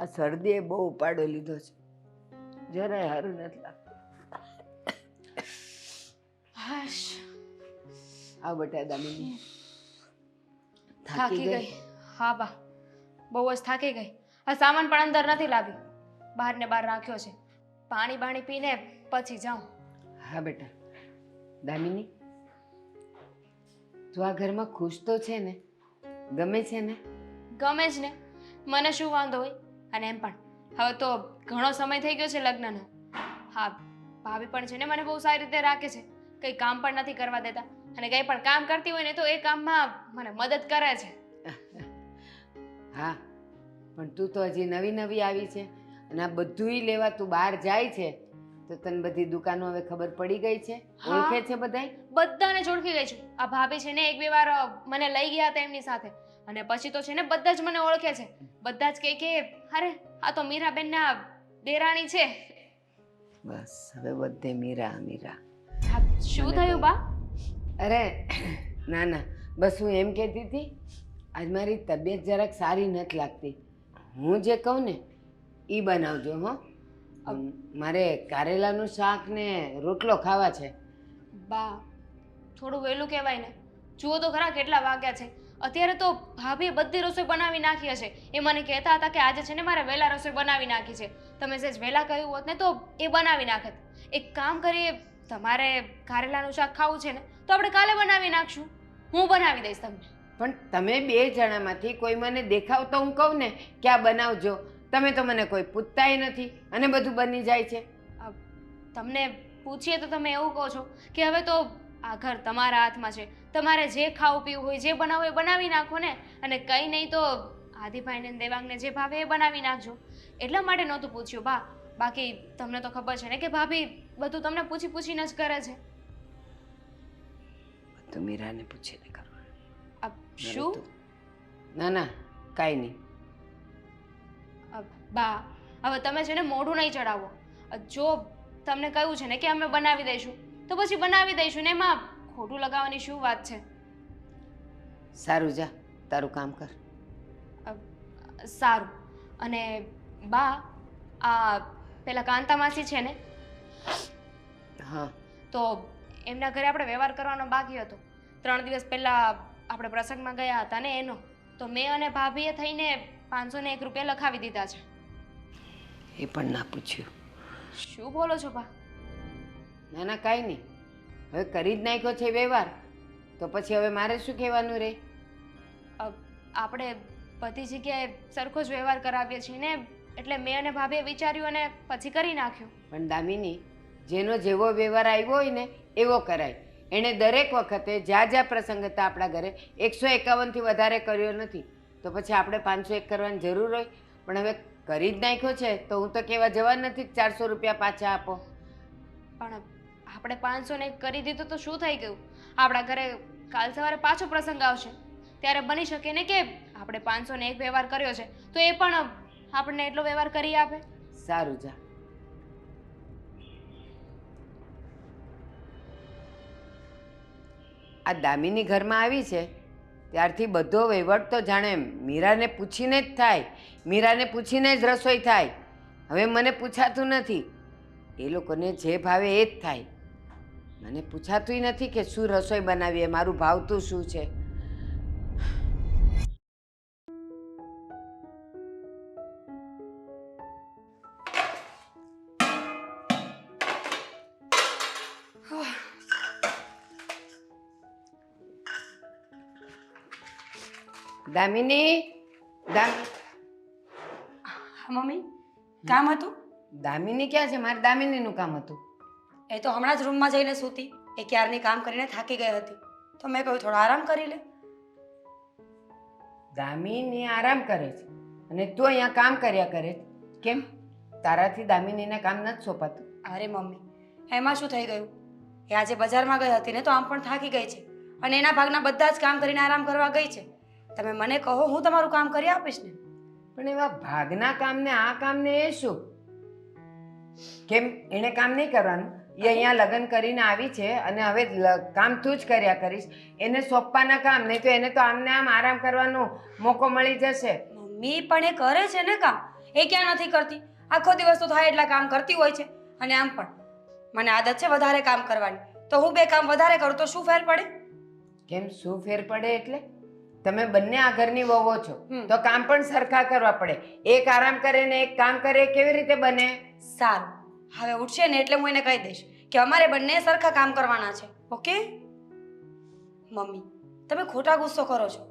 આ શરદીએ બહુ ઉપાડો લીધો છે. જરાય સારું નથી લાગતું. હાશ. આ બટા દામિની. થાકી ગઈ? હા બા. બહુ જ થાકી ગઈ. આ સામાન પણ અંદર નથી લાવી બહાર ને બહાર રાખ્યો છે. પાણી બાણી પીને પછી જાઉં. હા બેટા. દામિની તું આ ઘરમાં ખુશ તો છે ને? ગમે છે ને? ગમે જ ને. મને શું વાંધો હોય? અને એમ પણ. હવે તો ઘણો સમય થઈ ગયો છે લગ્નનો. હા ભાભી પણ છે ને મને બહુ સારી રીતે રાખે છે. કંઈ કામ પણ નથી કરવા દેતા. અને કંઈ પણ કામ કરતી હોય ને તો એ કામમાં મને મદદ કરે છે. હા પણ તું તો હજી નવી નવી આવી છે અને આ બધુંય લેવા તું બહાર જાય છે તો તને બધી દુકાનો હવે ખબર પડી ગઈ છે. ઓળખે છે બધાય? બધાને જ ઓળખી ગઈ છું. આ ભાભી છે ને એક બે વાર મને લઈ ગયા હતા એમની સાથે. અને પછી તો છે ને બધા જ મને ઓળખે છે. બધા જ કહે કે અરે આ તો મીરાબેનના દેરાણી છે. બસ હવે બધે મીરા મીરા. આ શું થયું બા? અરે ના ના. બસ હું એમ કહેતી હતી આજ મારી તબિયત જરાક સારી નથી લાગતી. હું જે કહું ને એ બનાવજો હો. મારે કારેલાનું શાક ને રોટલો ખાવા છે. બા થોડું વહેલું કહેવાય ને. જુઓ તો ખરા કેટલા વાગ્યા છે. અત્યારે તો ભાભીએ બધી રસોઈ બનાવી નાખી હશે. એ મને કહેતા હતા કે આજે છે ને મારે વહેલા રસોઈ બનાવી નાખી છે. તમે સેજ વહેલા કહ્યું હોત ને તો એ બનાવી નાખત. એક કામ કરીએ તમારે કારેલાનું શાક ખાવું છે ને તો આપણે કાલે બનાવી નાખશું. હું બનાવી દઈશ તમને. પણ તમે બે જણામાંથી કોઈ મને દેખાવ તો હું કહું ને કે આ બનાવજો. તમે તો મને કોઈ પૂછતાય નથી અને બધું બની જાય છે. તમને પૂછીએ તો તમે એવું કહો છો કે હવે તો આ ઘર તમારા હાથમાં છે. તમારે જે ખાવું પીવું હોય જે બનાવવું એ બનાવી નાખો ને. અને કંઈ નહીં તો આદિભાઈને દેવાંગને જે ભાવે એ બનાવી નાખજો. એટલા માટે નહોતું પૂછ્યું બા. બાકી તમને તો ખબર છે ને કે ભાભી બધું તમને પૂછી પૂછીને જ કરે છે. તો મીરાને પૂછીને કરો. શું? ના ના કાંઈ નહીં. બા હવે તમે છે ને મોઢું નહીં ચડાવો જો તમને કહ્યું છે ને કે અમે બનાવી દઈશું તો પછી બનાવી દઈશું ને એમાં ખોટું લગાવવાની શું વાત છે? સારું જા તારું કામ કર. અ, સારું. અને બા આ પેલા કાંતા માસી છે ને? હા. તો એમના ઘરે આપણે વ્યવહાર કરવાનો બાકી હતો. ત્રણ દિવસ પહેલાં આપણે પ્રસંગમાં ગયા હતા ને એનો. તો મેં અને ભાભીએ થઈને પાંચસો ને એક રૂપિયા લખાવી દીધા છે. એ પણ ના પૂછ્યું. શું બોલો છો બા? ના ના કાંઈ નહીં. હવે કરી જ નાખ્યો છે વ્યવહાર. તો પછી હવે મારે શું કહેવાનું રે? આપણે બધી જગ્યાએ સરખો જ વ્યવહાર કરાવીએ છીએ ને? એટલે મેં અને ભાભીએ વિચાર્યું અને પછી કરી નાખ્યું. પણ દામિની જેનો જેવો વ્યવહાર આવ્યો હોય ને એવો કરાય. એણે દરેક વખતે જ્યાં જ્યાં પ્રસંગ હતા આપણા ઘરે એકસો એકાવનથી વધારે કર્યો નથી. તો પછી આપણે પાંચસો એક કરવાની જરૂર હોય? પણ હવે કરી જ નાખ્યો છે તો હું તો કહેવા જવા નથી ચારસો રૂપિયા પાછા આપો. પણ આપણે પાંચસો ને કરી દીધું તો શું થઈ ગયું? આપણા ઘરે કાલ સવારે પાછો પ્રસંગ આવશે. ત્યારે બની શકે ને કે આપણે પાંચસો ને એક વ્યવહાર કર્યો છે, તો એ પણ આપણને એટલો વ્યવહાર કરી આપે? સારું, જા. આ દામિની ઘરમાં આવી છે. ત્યારથી બધો વહીવટ તો જાણે મીરાને પૂછીને જ થાય. મીરાને પૂછીને જ રસોઈ થાય. હવે મને પૂછાતું નથી. એ લોકોને જે ભાવે એ જ થાય. મને પૂછાતુંય નથી કે શું રસોઈ બનાવીએ મારું ભાવતું શું છે? દામિની? દામ મમ્મી. કામ હતું? દામિની ક્યાં છે? મારે દામિનીનું કામ હતું. એ તો હમણાં જ રૂમમાં જઈને સૂતી. એ ક્યારની કામ કરીને થાકી ગઈ હતી. તો મેં કહ્યું થોડો આરામ કરી લે. દામિની આરામ કરે છે. અને તું અહીંયા કામ કર્યા કરે છે. કેમ? તારાથી દામિનીને કામ નથી સોંપાતું. અરે મમ્મી એમાં શું થઈ ગયું? એ આજે બજારમાં ગઈ હતી ને તો આમ પણ થાકી ગઈ છે. અને એના ભાગના બધા જ કામ કરીને આરામ કરવા ગઈ છે. તમે મને કહો હું તમારું કામ કરી આપીશ ને? પણ એવા ભાગના કામને આ કામને એ શું? કેમ? એણે કામ નહીં કરવાનું? એ અહીંયા લગ્ન કરીને આવી છે અને હવે કામ તું જ કર્યા કરીશ. એને સોંપવાના કામ નહીં તો એને તો આમને આમ આરામ કરવાનો મોકો મળી જશે. મમ્મી પણ એ કરે છે ને કામ? એ ક્યાં નથી કરતી? આખો દિવસ તો થાય એટલા કામ કરતી હોય છે. અને આમ પણ મને આદત છે વધારે કામ કરવાની. તો હું બે કામ વધારે કરું તો શું ફેર પડે? કેમ શું ફેર પડે એટલે? તમે બંને આ ઘરની વહુઓ છો. તો કામ પણ સરખા કરવા પડે. એક આરામ કરે ને એક કામ કરે કેવી રીતે બને? સારું. હવે ઉઠશે ને એટલે હું એને કહી દઈશ. કે અમારે બંને સરખા કામ કરવાના છે ઓકે? મમ્મી તમે ખોટા ગુસ્સો કરો છો.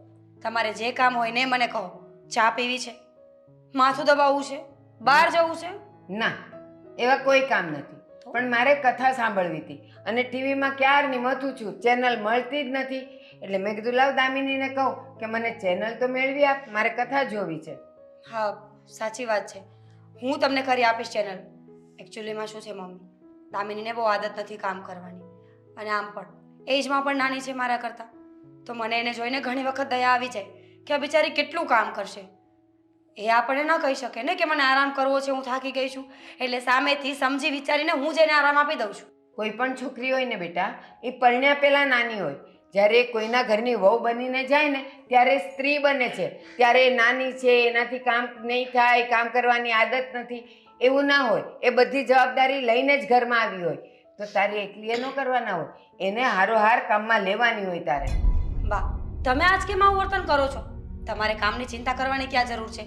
તમારે જે કામ હોય ને મને કહો. ચા પીવી છે? માથું દબાવવું છે? બહાર જવું છે? ના એવા કોઈ કામ નથી. પણ મારે કથા સાંભળવી હતી અને ટીવીમાં ક્યારની મથું છું? ચેનલ મળતી જ નથી. એટલે મેં કીધું લાવ દામિનીને કહું કે મને ચેનલ તો મેળવી આપ મારે કથા જોવી છે. હા સાચી વાત છે. હું તમને કરી આપીશ ચેનલ. એકચ્યુઅલીમાં શું છે મમ્મી? દામિનીને બહુ આદત નથી કામ કરવાની. અને આમ પણ, એજમાં પણ નાની છે મારા કરતાં. તો મને એને જોઈને ઘણી વખત દયા આવી જાય કે આ બિચારી કેટલું કામ કરશે. એ આપણે ન કહી શકે ને કે મને આરામ કરવો છે, હું થાકી ગઈ છું. એટલે સામેથી સમજી વિચારીને હું જ એને આરામ આપી દઉં છું. કોઈ પણ છોકરી હોય ને બેટા, એ પરણ્યા પહેલાં નાની હોય. જ્યારે કોઈના ઘરની વહુ બનીને જાય ને, ત્યારે સ્ત્રી બને છે. ત્યારે નાની છે, એનાથી કામ નહીં થાય, કામ કરવાની આદત નથી. એવું ના હોય. એ બધી જવાબદારી લઈને જ ઘરમાં આવી હોય. તો તારે એકલીએ ન કરવાના હોય. એને હારોહાર કામમાં લેવાની હોય તારે. બા તમે આજ કેમ આવું વર્તન કરો છો? તમારે કામની ચિંતા કરવાની ક્યાં જરૂર છે?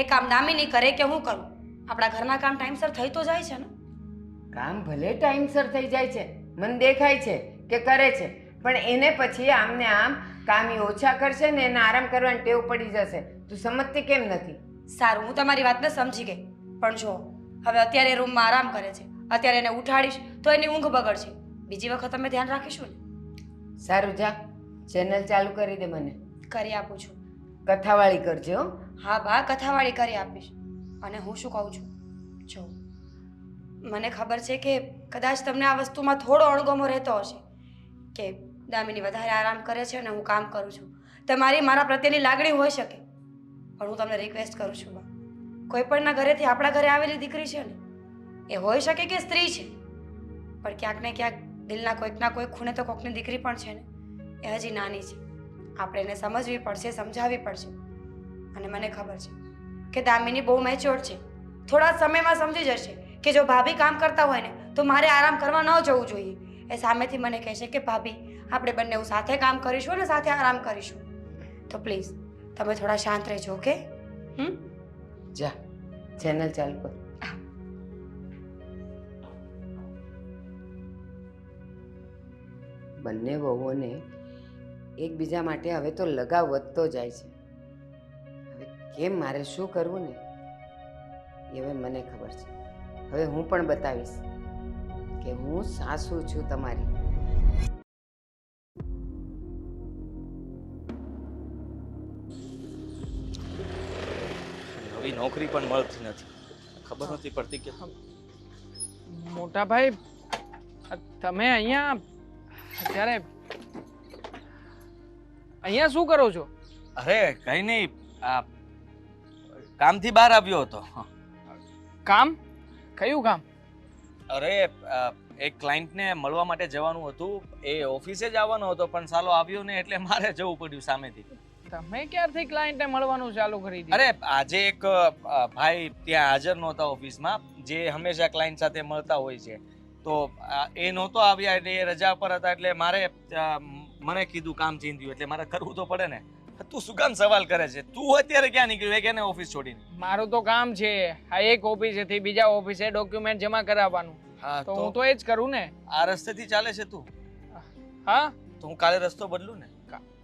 એ કામ દામિની કરે કે હું કરું? આપણા ઘરના કામ ટાઈમસર થઈ તો જાય છે ને? કામ ભલે ટાઈમસર થઈ જાય છે. મને દેખાય છે કે કરે છે. પણ એને પછી આમને આમ કામ એ ઓછા કરશે ને એને આરામ કરવાની ટેવ પડી જશે. તું સમજતી કેમ નથી? સારું હું તમારી વાતને સમજી ગઈ. પણ જો હવે અત્યારે રૂમમાં આરામ કરે છે. અત્યારે એને ઉઠાડીશ તો એની ઊંઘ બગડશે. બીજી વખત અમે ધ્યાન રાખીશું ને? સારું જા. ચેનલ ચાલુ કરી દે મને. કરી આપું છું. કથાવાળી કરજે હો. હા બા કથાવાળી કરી આપીશ. અને હું શું કહું છું? જો મને ખબર છે કે કદાચ તમને આ વસ્તુમાં થોડો અણગમો રહેતો હશે કે દામિની વધારે આરામ કરે છે અને હું કામ કરું છું. તમારી મારા પ્રત્યેની લાગણી હોઈ શકે. પણ હું તમને રિક્વેસ્ટ કરું છું કોઈ પણના ઘરેથી આપણા ઘરે આવેલી દીકરી છે ને, એ હોઈ શકે કે સ્ત્રી છે, પણ ક્યાંક ને ક્યાંક દિલના કોઈકના કોઈ ખૂણે તો કોઈકની દીકરી પણ છે ને, એ હજી નાની છે. આપણે એને સમજવી પડશે, સમજાવવી પડશે. અને મને ખબર છે કે દામિની બહુ મેચ્યોર છે. થોડા સમયમાં સમજી જશે કે જો ભાભી કામ કરતા હોય ને, તો મારે આરામ કરવા ન જવું જોઈએ. એ સામેથી મને કહેશે કે, ભાભી, આપણે બંને સાથે કામ કરીશું અને સાથે આરામ કરીશું. તો પ્લીઝ તમે થોડા શાંત રહેજો ઓકે હમ? જા ચેનલ ચાલુ કર. બંને વહુઓને એકબીજા માટે હવે તો લગાવ વધતો જાય છે. હવે કેમ મારે શું કરવું ને? એ હવે મને ખબર છે. હવે હું પણ બતાવીશ કે હું સાસુ છું તમારી. નવી નોકરી પણ મળતી નથી. ખબર નથી પડતી કે મોટા ભાઈ તમે અહીંયા અત્યારે અહીંયા શું કરો છો? અરે કઈ નહીં. આ કામથી બહાર આવ્યો હતો. કામ? કયું કામ? અરે એક એક ક્લાયન્ટને મળવા માટે જવાનું હતું. એ ઓફિસે જ આવવાનો હતો પણ સાલો આવ્યો ને એટલે મારે જવું પડ્યું સામેથી. તમે ક્યારથી ક્લાયન્ટને મળવાનું ચાલુ કરી દીધું અરે આજે એક ભાઈ ત્યાં હાજર નહોતા ઓફિસમાં જે હંમેશા ક્લાયન્ટ સાથે મળતા હોય છે. તો એ નહોતો આવ્યા એટલે એ રજા પર હતા એટલે મારે મને કીધું કામ ચીંધ્યું એટલે મારે કરવું તો પડે ને. તું શું કામ સવાલ કરે છે? તું અત્યારે ક્યાં નીકળ્યો? કે ઓફિસ છોડીને? મારું તો કામ છે. આ એક ઓફિસેથી બીજા ઓફિસે ડોક્યુમેન્ટ જમા કરાવવાનું. હા તો હું તો તો એ જ કરું ને. આ રસ્તેથી ચાલે છે તું? હા? તો હું કાલે રસ્તો બદલું ને?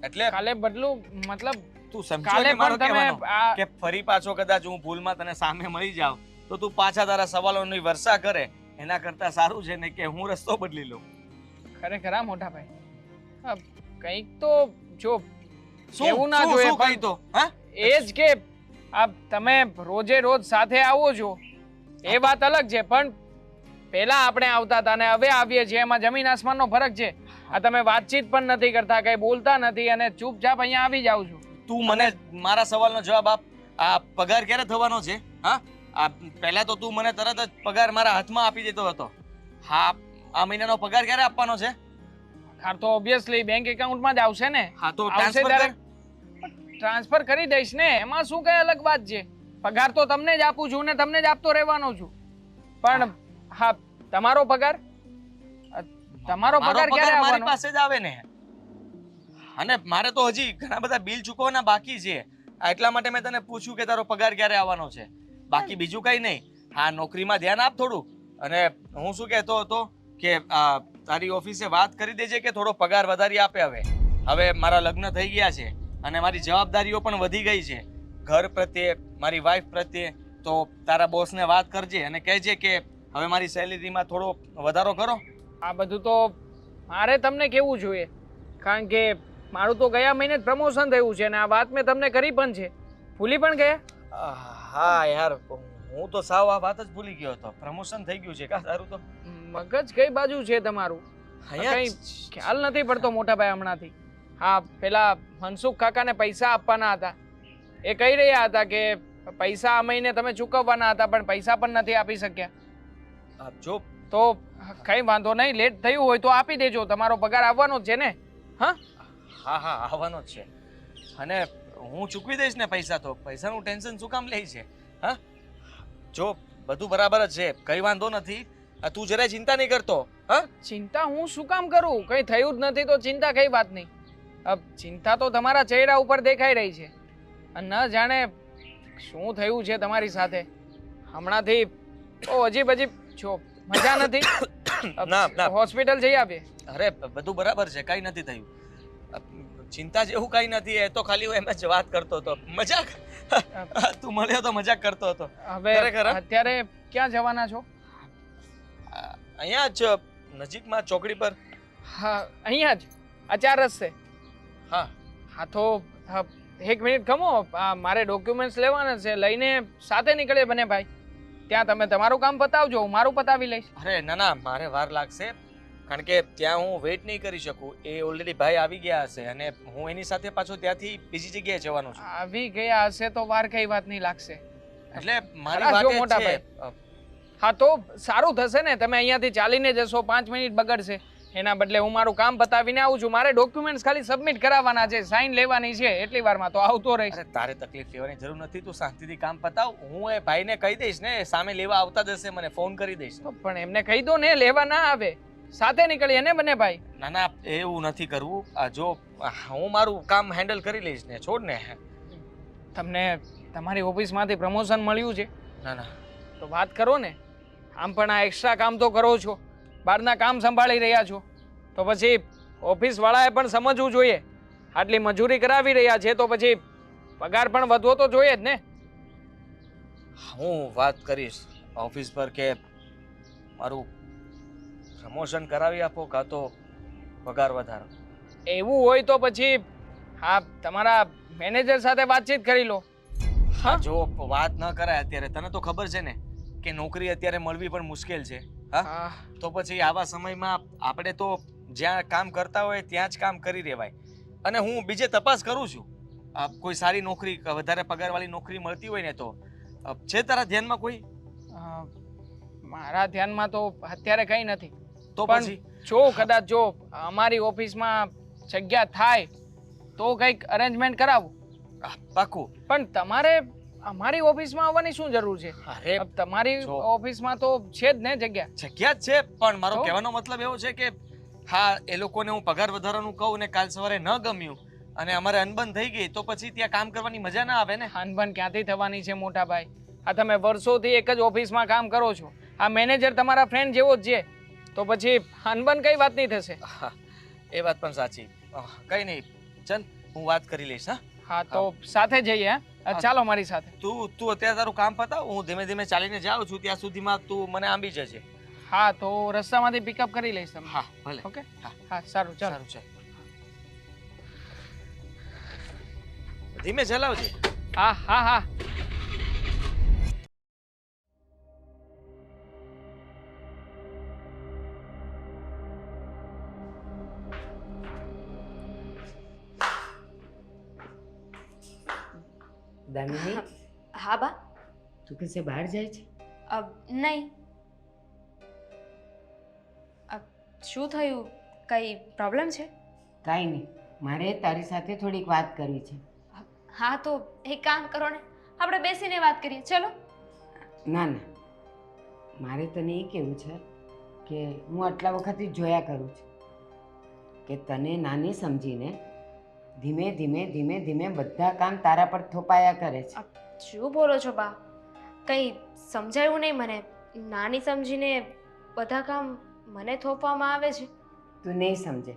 એટલે કાલે બદલું મતલબ તું સમજો મારો કે ફરી પાછો કદાચ હું ભૂલમાં તને સામે મળી જાવ તો તું પાછા તારા સવાલોની વર્ષા કરે એના કરતા સારું છે ને કે હું રસ્તો બદલી લઉં. ખરેખર આ મોટા ભાઈ. કંઈક તો જો શું? એવું ના જોઈએ ભાઈ તો? હા? એ જ કે આ તમે રોજે રોજ સાથે આવો છો એ વાત અલગ છે પણ પહેલા આપણે આવતા હતા ને હવે આવીએ છીએ એમાં જમીન આસમાનનો ફરક છે. આ તમે વાતચીત પણ નથી કરતા કઈ બોલતા નથી અને ચૂપચાપ અહીંયા આવી જાવ છું. તું મને મારા સવાલનો જવાબ આપ. આ પગાર ક્યારે થવાનો છે? હા? આ પહેલા તો તું મને તરત જ પગાર મારા હાથમાં આપી દેતો હતો. હા આ મહિનાનો પગાર ક્યારે આપવાનો છે? ખાર તો ઓબ્વિયસલી બેંક એકાઉન્ટમાં જ આવશે ને. હા તો ટ્રાન્સફર કર. ટ્રાન્સફર કરી દઈશ ને એમાં શું કઈ અલગ વાત છે? પગાર તો તમને જ આપું છું ને તમને જ આપતો રહેવાનો છું. પણ હા તમારો પગાર? તમારો પગાર ક્યારે મારી પાસે જ આવે ને. અને મારે તો હજી ઘણા બધા બિલ ચૂકવવાના બાકી છે. એટલા માટે મેં તને પૂછ્યું કે તારો પગાર ક્યારે આવવાનો છે. બાકી બીજું કઈ નહીં. હા નોકરીમાં ધ્યાન આપ થોડું. અને હું શું કહેતો હતો કે તારી ઓફિસે વાત કરી દેજે કે થોડો પગાર વધારી આપે હવે. હવે મારા લગ્ન થઈ ગયા છે અને મારી જવાબદારીઓ પણ વધી ગઈ છે. ઘર પ્રત્યે મારી વાઈફ પ્રત્યે તો તારા બોસને વાત કરજે અને કહેજે કે હવે મારી સેલેરીમાં થોડો વધારો કરો. આ બધું તો મારે તમને કેવું જોઈએ? કારણ કે મારું તો ગયા મહિને જ પ્રમોશન થયું છે અને આ વાત મેં તમને કરી પણ છે. ભૂલી પણ ગયા? હા યાર હું તો સાવ આ વાત જ ભૂલી ગયો હતો. પ્રમોશન થઈ ગયું છે કા તારું તો? મગજ કઈ બાજુ છે તમારું? કઈ ખ્યાલ નથી પડતો મોટા ભાઈ હમણાંથી. હા પેલા મનસુખ કાકાને પૈસા આપવાના હતા. એ કહી રહ્યા હતા કે પૈસા આ મહિને તમે ચૂકવવાના હતા પણ પૈસા પણ નથી આપી શક્યા. જો તો કઈ વાંધો નહીં લેટ થયું હોય તો આપી દેજો. તમારો પગાર આવવાનો જ છે ને. હા? હા હા આવવાનો જ છે. અને હું ચૂકવી દઈશ ને પૈસા તો. પૈસાનું ટેન્શન શું કામ લે છે? હા? જો બધું બરાબર જ છે. કઈ વાંધો નથી. તું જરાય ચિંતા નહીં કરતો. હા? ચિંતા હું શું કામ કરું? કઈ થયું જ નથી તો ચિંતા કઈ વાત નહીં. અબ ચિંતા તો તમારા ચહેરા ઉપર દેખાઈ રહી છે. અને ન જાણે શું થયું છે તમારી સાથે. હમણાંથી ઓ અજીબ અજીબ છો મજા નથી? ના, ના. હોસ્પિટલ જઈ આવીએ અરે બધું બરાબર છે કઈ નથી થયું. ચિંતા જેવું કઈ નથી એ તો ખાલી હું એમ જ વાત કરતો હતો. મજાક? તું મળ્યો તો મજાક કરતો હતો. હવે? અત્યારે ક્યાં જવાના છો? અહીંયા જ નજીકમાં ચોકડી પર. હા અહીંયા જ. અચાર ચાર રસ્તે. હા. હા તો એક મિનિટ ખમો મારે ડોક્યુમેન્ટ્સ લેવાના છે લઈને સાથે નીકળીએ બને ભાઈ. ત્યાં તમે તમારું કામ પતાવજો હું મારું પતાવી લઈશ. અરે ના ના મારે વાર લાગશે. કારણ કે ત્યાં હું વેઇટ નહીં કરી શકું. એ ઓલરેડી ભાઈ આવી ગયા હશે અને હું એની સાથે પાછો ત્યાંથી બીજી જગ્યાએ જવાનો છું. આવી ગયા હશે તો વાર કઈ વાત નહીં લાગશે. એટલે મારી વાત મોટા ભાઈ. હા તો સારું થશે ને. તમે અહીંયાથી ચાલીને જશો પાંચ મિનિટ બગડશે. એના બદલે હું મારું કામ પતાવીને આવું છું. મારે ડોક્યુમેન્ટ્સ ખાલી સબમિટ કરાવવાના છે સાઈન લેવાની છે. એટલી વારમાં તો આવતો રહીશ તારે તકલીફ લેવાની જરૂર નથી. તું શાંતિથી કામ પતાવ. હું એ ભાઈને કહી દઈશ ને સામે લેવા આવતા જશે મને ફોન કરી દઈશ. તો પણ એમને કહી દો ને લેવા ના આવે. સાથે નીકળીએ ને બંને ભાઈ? ના ના એવું નથી કરવું. આ જો હું મારું કામ હેન્ડલ કરી લઈશ ને છોડ ને. તમને તમારી ઓફિસમાંથી પ્રમોશન મળ્યું છે? ના ના. તો વાત કરો ને. આમ પણ આ એક્સ્ટ્રા કામ તો કરો છો. બહારના કામ સંભાળી રહ્યા છો. તો પછી ઓફિસવાળાએ પણ સમજવું જોઈએ. આટલી મજૂરી કરાવી રહ્યા છે તો પછી પગાર પણ વધવો તો જોઈએ જ ને. હું વાત કરીશ ઓફિસ પર કે મારું પ્રમોશન કરાવી આપો કાં તો પગાર વધારો. એવું હોય તો પછી હા તમારા મેનેજર સાથે વાતચીત કરી લો. હા જો વાત ન કરાય અત્યારે તને તો ખબર છે ને કે નોકરી અત્યારે મળવી પણ મુશ્કેલ છે. હા? તો પછી આવા સમયમાં આપણે તો જ્યાં કામ કરતા હોય ત્યાં જ કામ કરી રહેવાય અને હું બીજે તપાસ કરું છું. કોઈ સારી નોકરી વધારે પગારવાળી નોકરી મળતી હોય ને તો. છે તારા ધ્યાનમાં કોઈ? મારા ધ્યાનમાં તો અત્યારે કંઈ નથી. તો પણ પછી? જો કદાચ જો અમારી ઓફિસમાં જગ્યા થાય તો કંઈક અરેન્જમેન્ટ કરાવું. પાકું. પણ તમારે અમારી ઓફિસમાં આવવાની શું જરૂર છે? અરે તમારી ઓફિસમાં તો છે જ ને જગ્યા. જગ્યા જ છે પણ મારો કહેવાનો મતલબ એવો છે કે હા એ લોકોને હું પગાર વધારાનું કહું ને કાલ સવારે ન ગમ્યું અને અમારે અનબન થઈ ગઈ તો પછી ત્યાં કામ કરવાની મજા ના આવે ને? અનબન ક્યાંથી થવાની છે મોટા ભાઈ? આ તમે વર્ષોથી એક જ ઓફિસમાં કામ કરો છો. આ મેનેજર તમારા ફ્રેન્ડ જેવો જ છે. તો પછી અનબન કઈ વાત નહીં થશે એ વાત પણ સાચી. કઈ નહીં. ચલ હું વાત કરી લઈશ હા? હા તો સાથે જઈએ હા? ચાલો મારી સાથે. તું તું અત્યારે તારું કામ પતાવ હું ધીમે ધીમે ચાલીને જાઉં છું ત્યાં સુધીમાં તું મને આંબી જજે. હા તો રસ્તામાંથી પિકઅપ કરી લઈશ તમે હા ભલે. ઓકે? હા. હા સારું ચાલો. સારું ચાલ. ધીમે ચલાવજે. હા હા હા. દામિની? હા બા. તું કશે બહાર જાય છે? નહીં. શું થયું? કઈ પ્રોબ્લેમ છે? કાંઈ નહીં. મારે તારી સાથે થોડીક વાત કરવી છે. હા તો એક કામ કરો ને. આપણે બેસીને વાત કરીએ. ચલો. ના ના. મારે તને એ કહેવું છે કે હું આટલા વખતથી જોયા કરું છું કે તને નાની સમજીને ધીમે ધીમે ધીમે ધીમે બધા કામ તારા પર થોપાયા કરે છે. શું બોલો છો બા? કંઈ સમજાયું નહીં મને. નાની સમજીને બધા કામ મને થોપવામાં આવે છે. તું નહીં સમજે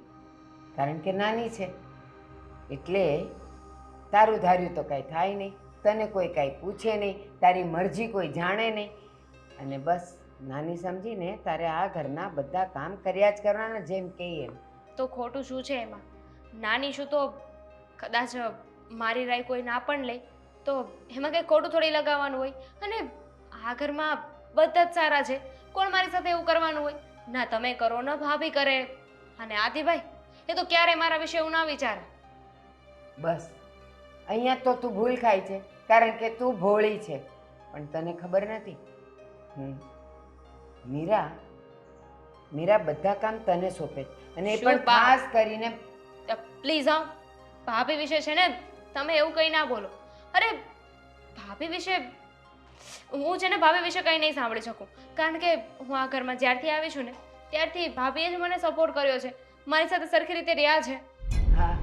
કારણ કે નાની છે. એટલે તારું ધાર્યું તો કાંઈ થાય નહીં. તને કોઈ કાંઈ પૂછે નહીં. તારી મરજી કોઈ જાણે નહીં. અને બસ નાની સમજીને તારે આ ઘરના બધા કામ કર્યા જ કરવાના જેમ કહીએ. એમ તો ખોટું શું છે એમાં? નાની છું તો કદાચ મારી રાય કોઈ ના પણ લે તો એમાં કંઈ ખોટું થોડી લગાવવાનું હોય? અને આ ઘરમાં બધા જ સારા છે. કોણ મારી સાથે એવું કરવાનું હોય? ના તમે કરો ના ભાભી કરે. અને આદિભાઈ એ તો ક્યારે મારા વિશે એવું ના વિચારે. બસ અહીંયા તો તું ભૂલ ખાય છે કારણ કે તું ભોળી છે. પણ તને ખબર નથી? હમ. મીરા મીરા બધા કામ તને સોંપે અને એ પણ ખાસ કરીને પ્લીઝ હા. ભાભી વિશે છે ને તમે એવું કંઈ ના બોલો. અરે, ભાભી વિશે હું છે ને ભાભી વિશે કંઈ નહીં સાંભળી શકું. કારણ કે હું આ ઘરમાં જ્યારથી આવી છું ને, ત્યારથી ભાભીએ જ મને સપોર્ટ કર્યો છે. મારી સાથે સરખી રીતે રહ્યા છે. હા,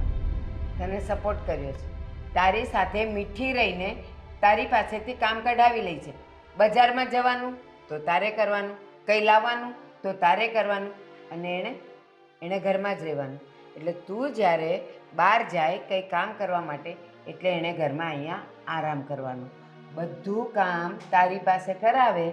તને સપોર્ટ કર્યો છે. તારી સાથે મીઠી રહીને તારી પાસેથી કામ કઢાવી લે છે. બજારમાં જવાનું, તો તારે કરવાનું. કંઈ લાવવાનું, તો તારે કરવાનું. અને એણે એણે ઘરમાં જ રહેવાનું. એટલે તું જ્યારે બહાર જાય કંઈ કામ કરવા માટે એટલે એણે ઘરમાં અહીંયા આરામ કરવાનું. બધું કામ તારી પાસે કરાવે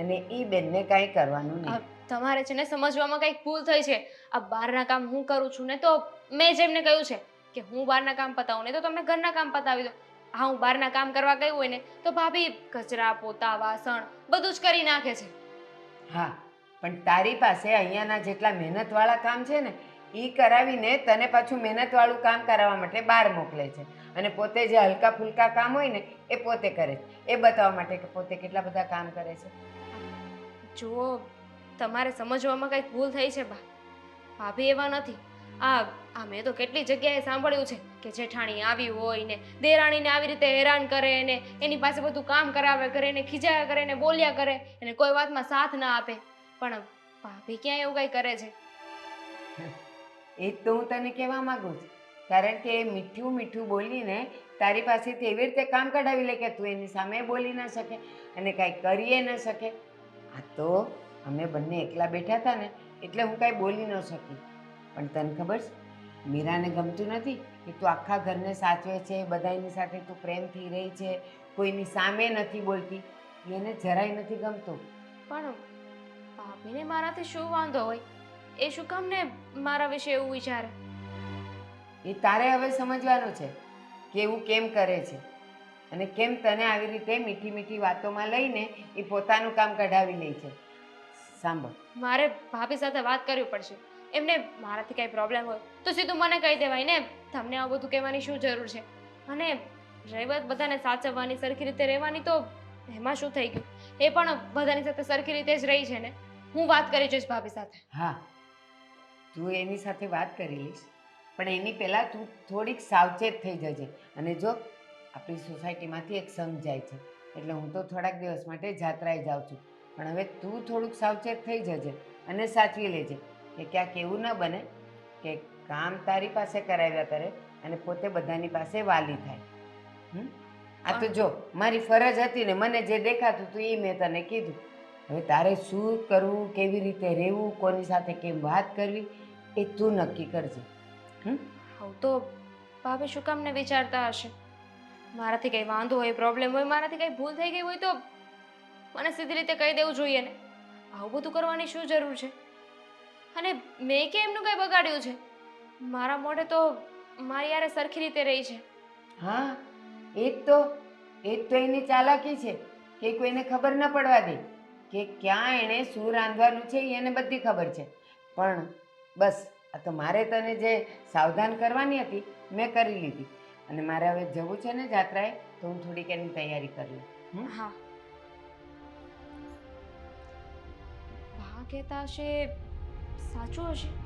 અને એ બેનને કાંઈ કરવાનું નહીં. તમારે છે ને સમજવામાં કંઈક ભૂલ થઈ છે. આ બહારના કામ હું કરું છું ને તો મેં જેમને કહ્યું છે કે હું બહારના કામ પતાવું ને તો તમને ઘરના કામ પતાવી દો. હા હું બહારના કામ કરવા ગયું હોય ને તો ભાભી કચરા પોતા વાસણ બધું જ કરી નાખે છે. હા પણ તારી પાસે અહીંયાના જેટલા મહેનતવાળા કામ છે ને એ કરાવીને તને પાછું મહેનતવાળું કામ કરાવવા માટે બહાર મોકલે છે. અને પોતે જે હલકા ફુલકા કામ હોય ને, એ પોતે કરે છે. એ બતાવવા માટે કે પોતે કેટલા બધા કામ કરે છે. જુઓ તમારે સમજવામાં કંઈક ભૂલ થઈ છે, બા. ભાભી એવા નથી. આ આ મેં તો કેટલી જગ્યાએ સાંભળ્યું છે કે જેઠાણી આવી હોય ને, દેરાણીને આવી રીતે હેરાન કરે ને, એની પાસે બધું કામ કરાવે કરે ને, ખીજાયા કરે ને, બોલ્યા કરે, એને કોઈ વાતમાં સાથ ના આપે. પણ ભાભી ક્યાં એવું કંઈ કરે છે? એ જ તો હું તને કહેવા માંગુ છું. કારણ કે મીઠું મીઠું બોલીને તારી પાસેથી એવી રીતે કામ કઢાવી લે કે તું એની સામે બોલી ન શકે અને કાંઈ કરીએ ન શકે. આ તો અમે બંને એકલા બેઠા હતા ને, એટલે હું કાંઈ બોલી ન શકી. પણ તને ખબર છે, મીરાને ગમતું નથી કે તું આખા ઘરને સાચવે છે બધાની સાથે તું પ્રેમથી રહી છે, કોઈની સામે નથી બોલતી. એને જરાય નથી ગમતું. પણ ભાભીને મારાથી શું વાંધો હોય? એ શું કામ ને મારા વિશે એવું વિચારે? એ તારે હવે સમજવાનું છે કે એવું કેમ કરે છે. અને કેમ તને આવી રીતે મીઠી મીઠી વાતોમાં લઈને એ પોતાનું કામ કઢાવી લે છે. સાંભળ. મારે ભાભી સાથે વાત કરવી પડશે. એમને મારાથી કાંઈ પ્રોબ્લેમ હોય તો સીધું મને કહી દેવાય ને. તમને આવું બધું કહેવાની શું જરૂર છે? અને રહી વાત બધાને સાચવવાની સરખી રીતે રહેવાની તો એમાં શું થઈ ગયું? એ પણ બધાની સાથે સરખી રીતે જ રહી છે ને? હું વાત કરી જોઈશ ભાભી સાથે. હા. તું એની સાથે વાત કરી લઈશ. પણ એની પહેલાં તું થોડીક સાવચેત થઈ જજે. અને જો આપણી સોસાયટીમાંથી એક સંઘ જાય છે એટલે હું તો થોડાક દિવસ માટે જાત્રાએ જાઉં છું. પણ હવે તું થોડુંક સાવચેત થઈ જજે અને સાચવી લેજે કે ક્યાંક એવું ન બને કે કામ તારી પાસે કરાવ્યા કરે અને પોતે બધાની પાસે વાલી થાય. હમ? આ તો જો મારી ફરજ હતી ને મને જે દેખાતું હતું એ મેં તને કીધું. હવે તારે શું કરવું કેવી રીતે રહેવું કોની સાથે કેમ વાત કરવી એ તું નક્કી કરજે. હમ? આવું તો ભાભી શું કામ ને વિચારતા હશે? મારાથી કંઈ વાંધો હોય પ્રોબ્લેમ હોય મારાથી કંઈ ભૂલ થઈ ગઈ હોય તો મને સીધી રીતે કહી દેવું જોઈએ ને. આવું બધું કરવાની શું જરૂર છે? અને મેં કે એમનું કંઈ બગાડ્યું છે? મારા મોઢે તો મારી યારે સરખી રીતે રહી છે. હા એ જ તો એ જ તો એની ચાલાકી છે કે કોઈને ખબર ન પડવા દે. કે ક્યાં એણે શું રાંધવાનું છે એ એને બધી ખબર છે. પણ બસ, આ તો મારે તને જે સાવધાન કરવાની હતી, મેં કરી લીધી. અને મારે હવે જવું છે ને જાત્રાએ, તો હું થોડીક એની તૈયારી કરી લઉં? હા. બા કહેતા હશે, સાચું હશે?